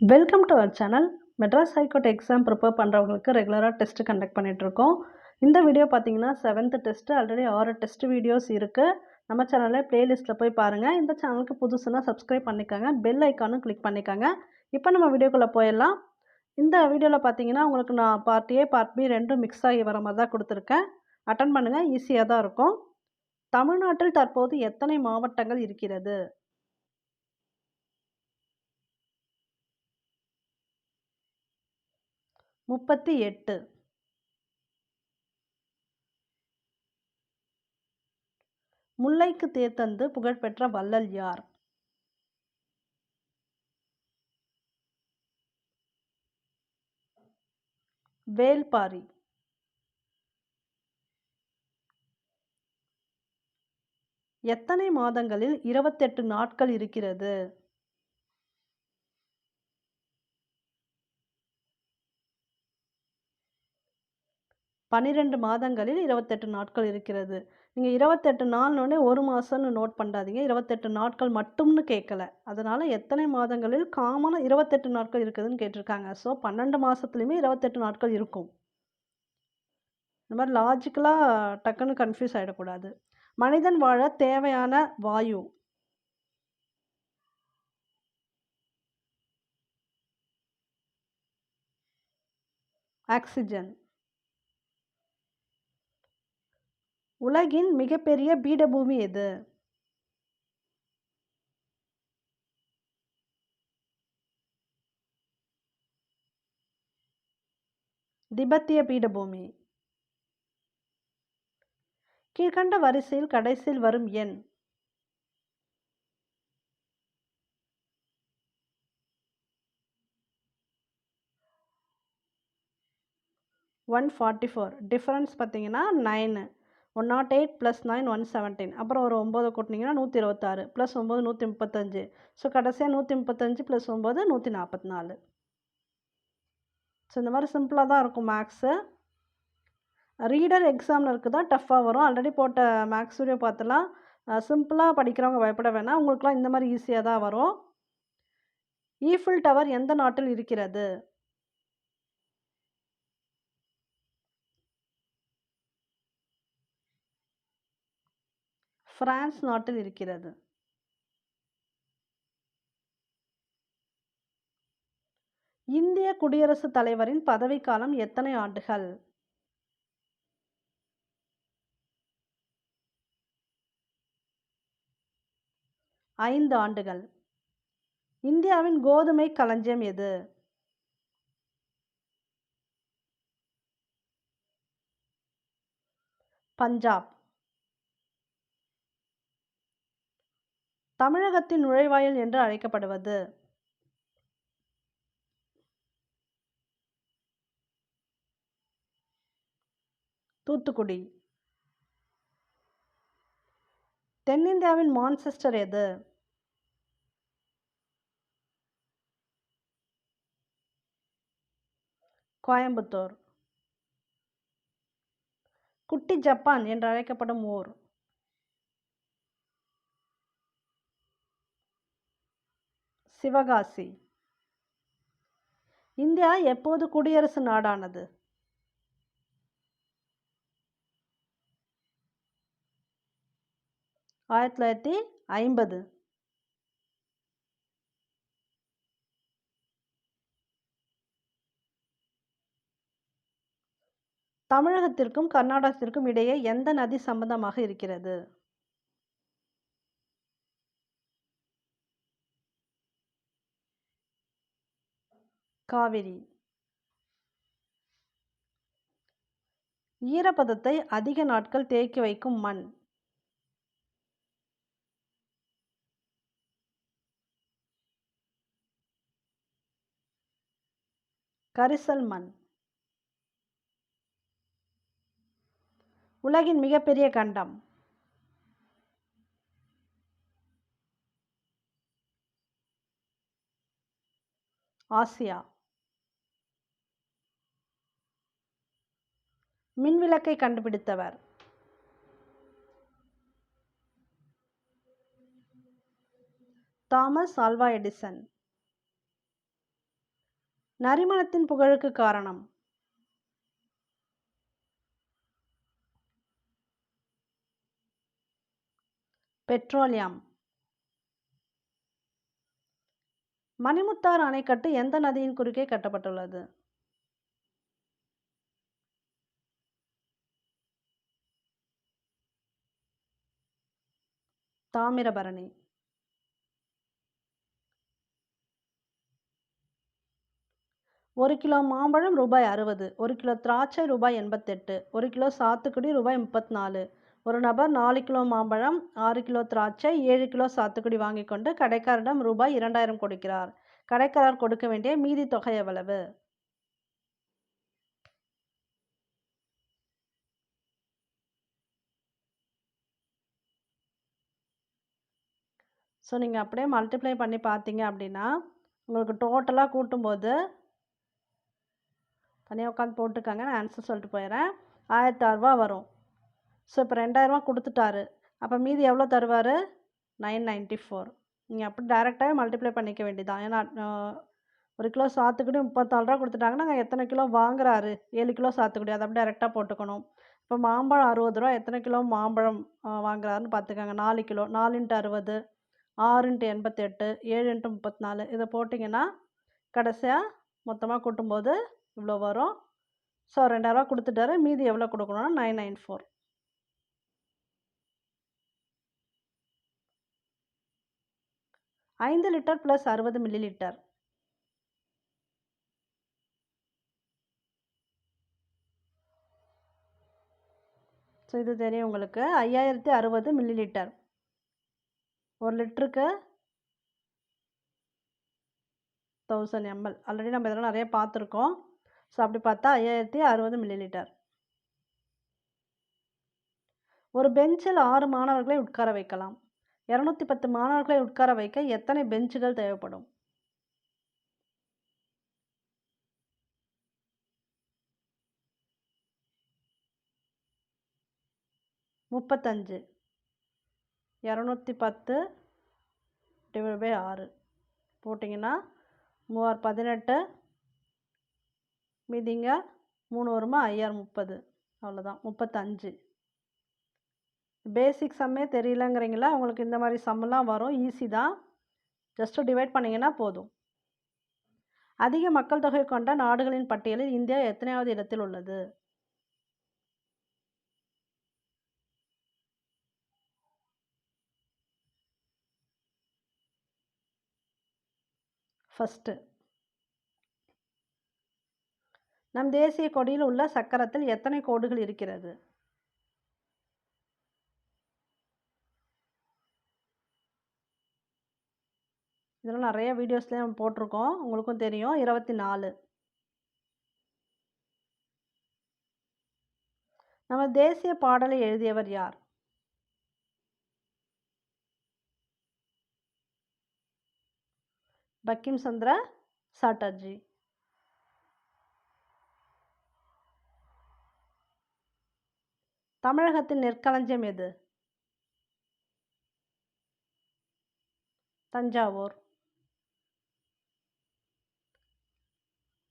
Welcome to our channel Madras high court exam prepare பண்ணுறவங்களுக்கு ரெகுலராக test conduct பண்ணிகிட்ருக்கோம் இந்த வீடியோ பார்த்தீங்கன்னா செவன்த்து டெஸ்ட்டு ஆல்ரெடி ஆறு டெஸ்ட் வீடியோஸ் இருக்குது நம்ம சேனலில் ப்ளேலிஸ்ட்டில் போய் பாருங்கள் இந்த சேனலுக்கு புதுசுனா சப்ஸ்கிரைப் பண்ணிக்கோங்க. பெல் ஐக்கானும் கிளிக் பண்ணிக்கோங்க. இப்போ நம்ம வீடியோக்குள்ளே போயிடலாம். இந்த வீடியோவில் பார்த்தீங்கன்னா உங்களுக்கு நான் பார்ட் ஏ பார்ட் பி ரெண்டும் மிக்ஸ் ஆகி வர மாதிரி தான் கொடுத்துருக்கேன். அட்டன் பண்ணுங்கள் ஈஸியாக தான் இருக்கும். தமிழ்நாட்டில் தற்போது எத்தனை மாவட்டங்கள் இருக்கிறது? முப்பத்தி எட்டு. முல்லைக்கு தேர்தந்து புகழ்பெற்ற வள்ளல் யார்? வேல்பாரி. எத்தனை மாதங்களில் இருபத்தெட்டு நாட்கள் இருக்கிறது? பன்னிரெண்டு மாதங்களில் இருபத்தெட்டு நாட்கள் இருக்கிறது. நீங்கள் இருபத்தெட்டு நாள்னோடனே ஒரு மாதம்னு நோட் பண்ணாதீங்க. இருபத்தெட்டு நாட்கள் மட்டும்னு கேட்கல. அதனால் எத்தனை மாதங்களில் காமனாக இருபத்தெட்டு நாட்கள் இருக்குதுன்னு கேட்டிருக்காங்க. ஸோ பன்னெண்டு மாதத்துலேயுமே இருபத்தெட்டு நாட்கள் இருக்கும். இந்த மாதிரி லாஜிக்கலாக டக்குன்னு கன்ஃபியூஸ் ஆகிடக்கூடாது மனிதன் வாழ தேவையான வாயு. ஆக்சிஜன் உலகின் மிகப்பெரிய பீடபூமி எது? திபெத்திய பீடபூமி. கீழ்கண்ட வரிசையில் கடைசியில் வரும் எண். ஒன் ஃபார்ட்டி ஃபோர் டிஃப்ரென்ஸ் பார்த்தீங்கன்னா nine one naught eight plus nine one seventeen அப்புறம் ஒரு ஒம்பது கூட்டினீங்கன்னா நூற்றி இருபத்தாறு ப்ளஸ் ஒம்பது நூற்றி முப்பத்தஞ்சு. ஸோ கடைசியாக நூற்றி முப்பத்தஞ்சு ப்ளஸ் ஒம்பது நூற்றி நாற்பத்தி நாலு. ஸோ இந்த மாதிரி சிம்பிளாக தான் இருக்கும் மேக்ஸு ரீடர் எக்ஸாமில் இருக்குது? தான் டஃப்பாக வரும். ஆல்ரெடி போட்ட மேக்ஸ் வீடியோ பார்த்துலாம். சிம்பிளாக படிக்கிறவங்க பயப்பட வேணாம். உங்களுக்குலாம் இந்த மாதிரி ஈஸியாக தான் வரும். ஈஃபில் டவர் எந்த நாட்டில் இருக்கிறது? பிரான்ஸ் நாட்டில் இருக்கிறது. இந்திய குடியரசுத் தலைவரின் பதவிக்காலம் எத்தனை ஆண்டுகள்? ஐந்து ஆண்டுகள். இந்தியாவின் கோதுமை களஞ்சியம் எது? பஞ்சாப். தமிழகத்தின் நுழைவாயில் என்று அழைக்கப்படுவது. தூத்துக்குடி. தென்னிந்தியாவின் மான்செஸ்டர் எது? கோயம்புத்தூர். குட்டி ஜப்பான் என்று அழைக்கப்படும் ஊர். சிவகாசி. இந்தியா எப்போது குடியரசு நாடானது? ஆயிரத்தி தொள்ளாயிரத்தி ஐம்பது. தமிழகத்திற்கும் கர்நாடகத்திற்கும் இடையே எந்த நதி சம்பந்தமாக இருக்கிறது? காவிரி. ஈரப்பதத்தை அதிக நாட்கள் தேக்கி வைக்கும் மண். கரிசல் மண். உலகின் மிகப்பெரிய கண்டம். ஆசியா. மின்விளக்கை கண்டுபிடித்தவர். Thomas Alva Edison. நரிமணத்தின் புகழுக்கு காரணம். பெட்ரோலியம். மணிமுத்தாறு அணைக்கட்டு எந்த நதியின் குறுக்கே கட்டப்பட்டுள்ளது? தாமிரபரணி. ஒரு கிலோ மாம்பழம் ரூபாய் அறுபது ஒரு கிலோ திராட்சை ரூபாய் எண்பத்தெட்டு ஒரு கிலோ சாத்துக்குடி ரூபாய் முப்பத்தி நாலு ஒரு நபர் நாலு கிலோ மாம்பழம் ஆறு கிலோ திராட்சை ஏழு கிலோ சாத்துக்குடி வாங்கி கொண்டு கடைக்காரரிடம் ரூபாய் இரண்டாயிரம் கொடுக்கிறார். கடைக்காரர் கொடுக்க வேண்டிய மீதி தொகை எவ்வளவு? ஸோ நீங்கள் அப்படியே மல்டிப்ளை பண்ணி பார்த்தீங்க அப்படின்னா உங்களுக்கு டோட்டலாக கூட்டும்போது தனியாக உட்காந்து போட்டுக்காங்க நான் ஆன்சர் சொல்லிட்டு போயிடுறேன். ஆயிரத்தாறுரூவா வரும். ஸோ இப்போ ரெண்டாயிரரூவா கொடுத்துட்டாரு. அப்போ மீதி எவ்வளோ தருவார்? நைன் நைன்ட்டி ஃபோர் நீங்கள் அப்படி டேரெக்டாகவே மல்டிப்ளை பண்ணிக்க வேண்டியதான் ஏன்னா ஒரு கிலோ சாத்துக்குடி முப்பத்தாலு ரூபா கொடுத்துட்டாங்கன்னா நாங்கள் எத்தனை கிலோ வாங்குறாரு? ஏழு கிலோ சாத்துக்குடி. அதை அப்படி டேரெக்டாக போட்டுக்கணும். இப்போ மாம்பழம் அறுபது ரூபா எத்தனை கிலோ மாம்பழம் வாங்குறாருன்னு பார்த்துக்கோங்க. நாலு கிலோ நாலு இன்ட்டு அறுபது. ஆறு இன்ட்டு எண்பத்தெட்டு ஏழு இன்ட்டு முப்பத்தி நாலு இதை போட்டிங்கன்னா கடைசியாக மொத்தமாக கூட்டும்போது இவ்வளோ வரும். ஸோ ரெண்டாயிரரூவா கொடுத்துட்டாரு. மீதி எவ்வளோ கொடுக்கணும்னா நைன் நைன் ஃபோர். ஐந்து லிட்டர் ப்ளஸ் அறுபது மில்லி லிட்டர் ஸோ இது தெரியும் உங்களுக்கு. ஐயாயிரத்தி அறுபது மில்லி லிட்டர் ஒரு லிட்டருக்கு தௌசண்ட் எம்எல் ஆல்ரெடி நம்ம இதெல்லாம் நிறைய பார்த்துருக்கோம். ஸோ அப்படி பார்த்தா ஐயாயிரத்தி அறுபது மில்லி லிட்டர் ஒரு பெஞ்சில் ஆறு மாணவர்களை உட்கார வைக்கலாம். இரநூத்தி பத்து மாணவர்களை உட்கார வைக்க எத்தனை பெஞ்சுகள் தேவைப்படும்? முப்பத்தஞ்சு. இரநூத்தி பத்து டிவைட் பை ஆறு. போட்டிங்கன்னா மூவார் பதினெட்டு மீதிங்க மூணு வருமா? ஐயாயிரம் முப்பது. அவ்வளோதான். முப்பத்தஞ்சு. பேசிக் சம்மே தெரியலங்கிறீங்களா? உங்களுக்கு இந்த மாதிரி சம்மெல்லாம் வரும். ஈஸி தான். ஜஸ்ட்டு டிவைட் பண்ணிங்கன்னா போதும். அதிக மக்கள் தொகை கொண்ட நாடுகளின் பட்டியலில் இந்தியா எத்தனையாவது இடத்தில் உள்ளது? ஃபஸ்ட்டு நம் தேசிய கொடியில் உள்ள சக்கரத்தில் எத்தனை கோடுகள் இருக்கிறது? இதெல்லாம் நிறைய வீடியோஸ்லேயும் போட்டிருக்கோம். உங்களுக்கும் தெரியும். இருபத்தி நாலு நம்ம தேசிய பாடலை எழுதியவர் யார்? பக்கிம் சந்திரா சாட்டர்ஜி. தமிழகத்தின் நெற்களஞ்சியம் எது? தஞ்சாவூர்.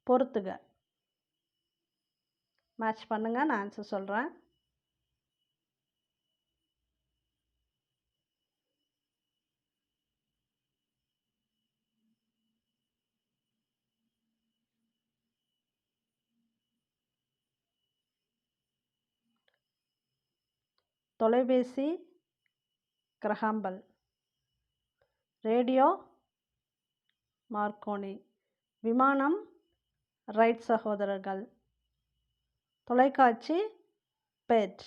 பொறுத்துக. மேட்ச் பண்ணுங்கள் நான் ஆன்சர் சொல்கிறேன் தொலைபேசி கிரஹாம்பல் ரேடியோ மார்க்கோனி. விமானம் ரைட் சகோதரர்கள். தொலைக்காட்சி பெட்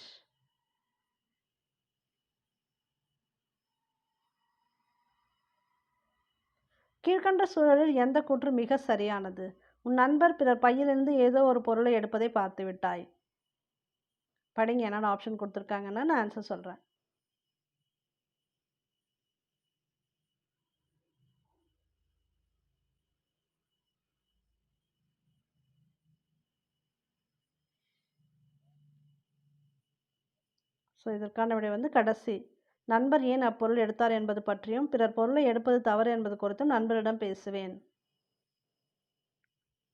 கீழ்கண்ட சூழலில் எந்த கூற்று மிக சரியானது? உன் நண்பர் பிறர் பையிலிருந்து ஏதோ ஒரு பொருளை எடுப்பதை பார்த்து விட்டாய் படிங்க என்னென்ன ஆப்ஷன் கொடுத்துருக்காங்கன்னு நான் ஆன்சர் சொல்கிறேன் ஸோ இதற்கான விடை வந்து கடைசி. நண்பர் ஏன் அப்பொருள் எடுத்தார் என்பது பற்றியும் பிறர் பொருளை எடுப்பது தவறு என்பது குறித்தும் நண்பரிடம் பேசுவேன்.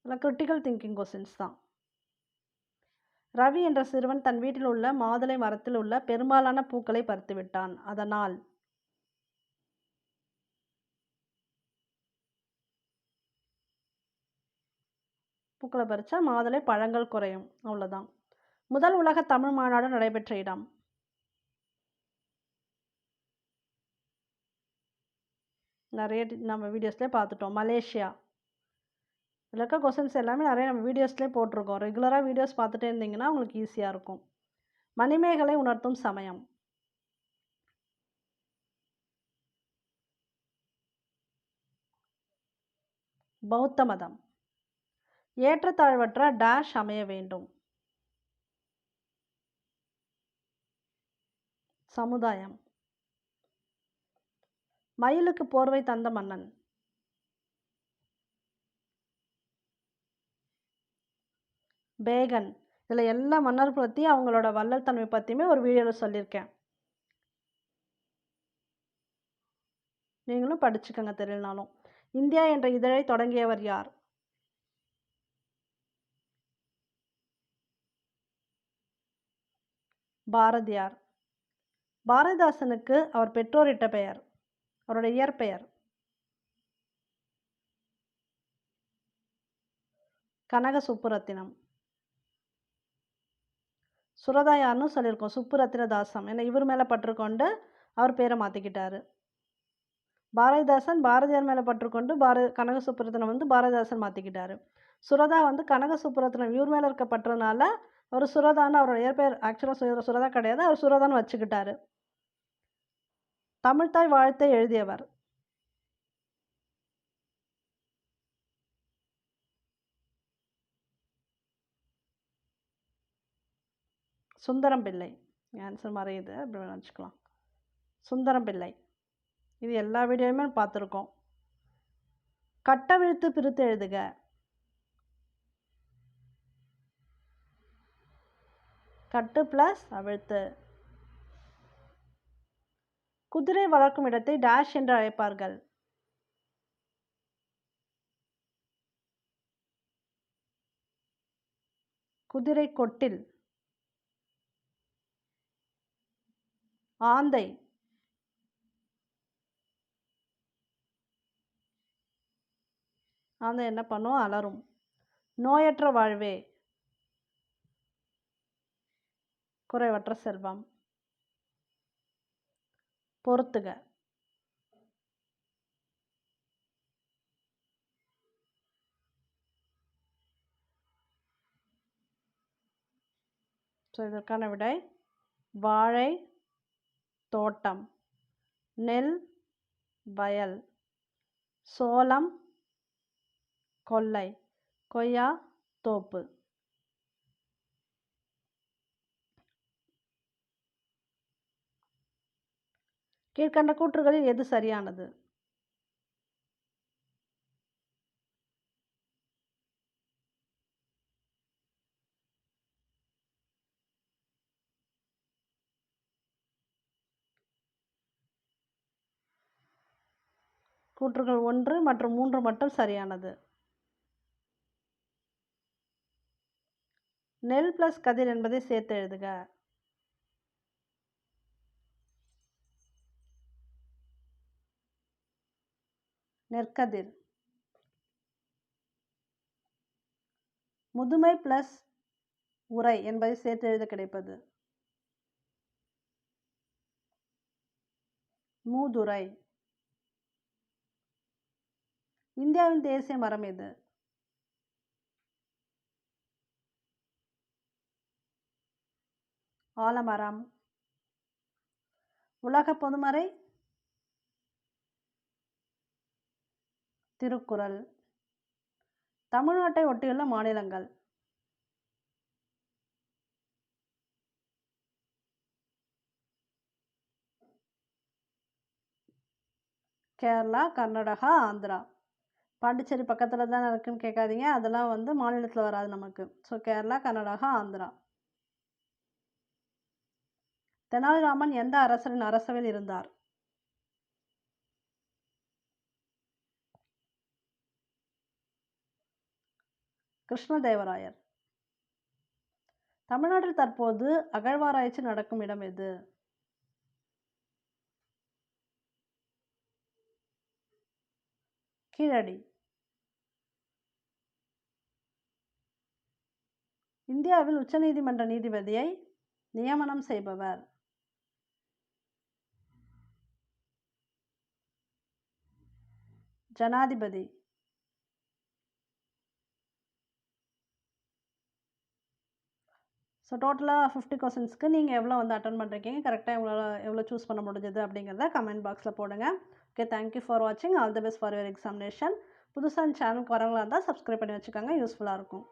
இதெல்லாம் கிரிட்டிக்கல் திங்கிங் கொஸ்டின்ஸ் தான். ரவி என்ற சிறுவன் தன் வீட்டில் உள்ள மாதுளை மரத்தில் உள்ள பெரும்பாலான பூக்களை பறித்து விட்டான். அதனால் பூக்களை பறித்தா மாதுளை பழங்கள் குறையும். அவ்வளோதான் முதல் உலக தமிழ் மாநாடு நடைபெற்ற இடம். நிறைய நம்ம வீடியோஸ்லேயே பார்த்துட்டோம். மலேசியா. இதில் இருக்க கொஸ்டின்ஸ் எல்லாமே நிறைய நம்ம வீடியோஸ்லேயே போட்டிருக்கோம். ரெகுலராக வீடியோஸ் பார்த்துட்டே இருந்தீங்கன்னா உங்களுக்கு ஈஸியாக இருக்கும். மணிமேகலை உணர்த்தும் சமயம். பௌத்த மதம். ஏற்றத்தாழ்வற்ற டேஷ் அமைய வேண்டும். சமுதாயம். மயிலுக்கு போர்வை தந்த மன்னன். பேகன். இதில் எல்லா மன்னர் பற்றி அவங்களோட வள்ளல் தன்மை பற்றியுமே ஒரு வீடியோவில் சொல்லியிருக்கேன். நீங்களும் படிச்சுக்கோங்க தெரியலனாலும். இந்தியா என்ற இதழை தொடங்கியவர் யார்? பாரதியார். பாரதிதாசனுக்கு அவர் பெற்றோரிட்ட பெயர். அவரோட இயற்பெயர். கனக சுப்புரத்தினம் சுரதா யாருன்னு சொல்லியிருக்கோம். சுப்புரத்திரதாசம் ஏன்னா இவர் மேலே பற்றுக்கொண்டு அவர் பேரை மாற்றிக்கிட்டாரு பாரதிதாசன் பாரதியார் மேலே பற்றுக்கொண்டு பாரதி கனக சுப்புரத்தினம் வந்து பாரதிதாசன் மாற்றிக்கிட்டாரு சுரதா வந்து கனக சுப்புரத்தினம் இவர் மேலே இருக்க பற்றனால அவர் சுரதான்னு அவரோட இயற்பெயர் ஆக்சுவலாக சுய சுரதா கிடையாது. அவர் சுரதான்னு வச்சுக்கிட்டாரு. தமிழ்தாய் வாழ்த்தை எழுதியவர். சுந்தரம் பிள்ளை. ஆன்சர் மறையுது அப்படி வேணா வச்சுக்கலாம். சுந்தரம் பிள்ளை. இது எல்லா வீடியோவுமே பார்த்துருக்கோம். கட்டவிழ்த்து பிரித்து எழுதுக. கட்டு ப்ளஸ் அவிழ்த்து. குதிரை வளர்க்கும் இடத்தை டேஷ் என்று அழைப்பார்கள். குதிரை கொட்டில். ஆந்தை. ஆந்தை என்ன பண்ணும்? அலறும். நோயற்ற வாழ்வே. குறைவற்ற செல்வம். பொறுத்துக. ஸோ இதற்கான விடை வாழை தோட்டம் நெல் வயல் சோளம் கொல்லை கொய்யா தோப்பு. கீழ்கண்ட கூற்றுகளில் எது சரியானது? கூற்றுகள் ஒன்று மற்றும் மூன்று மட்டும் சரியானது. நெல் பிளஸ் கதிர் என்பதை சேர்த்து எழுதுக. நெற்கதிர். முதுமை பிளஸ் உரை என்பதை சேர்த்து எழுத கிடைப்பது. மூதுரை. இந்தியாவின் தேசிய மரம் எது? ஆலமரம். உலக பொதுமறை? திருக்குறள். தமிழ்நாட்டை ஒட்டியுள்ள மாநிலங்கள்? கேரளா கர்நாடகா ஆந்திரா. பாண்டிச்சேரி பக்கத்தில் தானே இருக்குன்னு கேட்காதீங்க. அதெல்லாம் வந்து மாநிலத்தில் வராது நமக்கு. ஸோ கேரளா கர்நாடகா ஆந்திரா. தெனாலிராமன் எந்த அரசரின் அரசவையில் இருந்தார்? கிருஷ்ணதேவராயர். தமிழ்நாட்டில் தற்போது அகழ்வாராய்ச்சி நடக்கும் இடம் எது? கீழடி. இந்தியாவில் உச்சநீதிமன்ற நீதிபதியை நியமனம் செய்பவர். ஜனாதிபதி. ஸோ டோட்டலாக ஃபிஃப்டி கொஸ்டின்ஸ்க்கு நீங்கள் எவ்வளோ வந்து அட்டன் பண்ணுறீங்க கரெக்டாக எவ்வளோ எவ்வளோ சூஸ் பண்ண முடிஞ்சது அப்படிங்கிறத கமெண்ட் பாக்ஸில் போடுங்க. ஓகே தேங்க்யூ ஃபார் வாட்சிங் all the best for your examination புதுசாக சேனலுக்கு வரவங்களாக இருந்தால் சப்ஸ்கிரைப் பண்ணி வச்சுக்கோங்க. யூஸ்ஃபுல்லாக இருக்கும்.